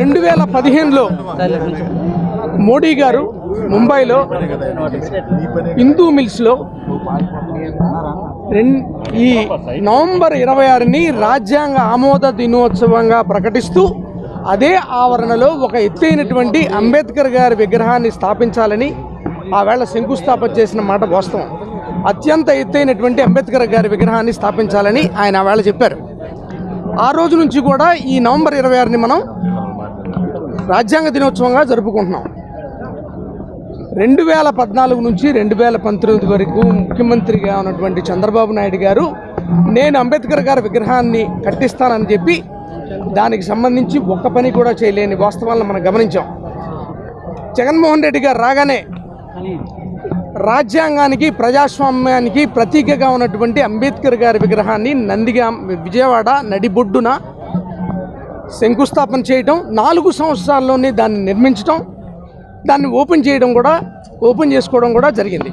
రెండు వేల పదిహేనులో మోడీ గారు ముంబైలో హిందూ మిల్స్లో ఈ నవంబర్ ఇరవై ఆరుని రాజ్యాంగ ఆమోద దినోత్సవంగా ప్రకటిస్తూ అదే ఆవరణలో ఒక ఎత్తైనటువంటి అంబేద్కర్ గారి విగ్రహాన్ని స్థాపించాలని ఆవేళ శంకుస్థాపన చేసిన మాట వాస్తవం. అత్యంత ఎత్తైనటువంటి అంబేద్కర్ గారి విగ్రహాన్ని స్థాపించాలని ఆయన ఆవేళ చెప్పారు. ఆ రోజు నుంచి కూడా ఈ నవంబర్ ఇరవై ఆరుని మనం రాజ్యాంగ దినోత్సవంగా జరుపుకుంటున్నాం. రెండు వేల పద్నాలుగు నుంచి రెండు వేల పంతొమ్మిది వరకు ముఖ్యమంత్రిగా ఉన్నటువంటి చంద్రబాబు నాయుడు గారు నేను అంబేద్కర్ గారి విగ్రహాన్ని కట్టిస్తానని చెప్పి దానికి సంబంధించి ఒక్క పని కూడా చేయలేని వాస్తవాలను మనం గమనించాం. జగన్మోహన్ రెడ్డి గారు రాగానే రాజ్యాంగానికి ప్రజాస్వామ్యానికి ప్రతీకగా ఉన్నటువంటి అంబేద్కర్ గారి విగ్రహాన్ని నందిగా విజయవాడ నడిబొడ్డున శంకుస్థాపన చేయటం నాలుగు సంవత్సరాల్లోనే దాన్ని నిర్మించటం దాన్ని ఓపెన్ చేయడం కూడా ఓపెన్ చేసుకోవడం కూడా జరిగింది.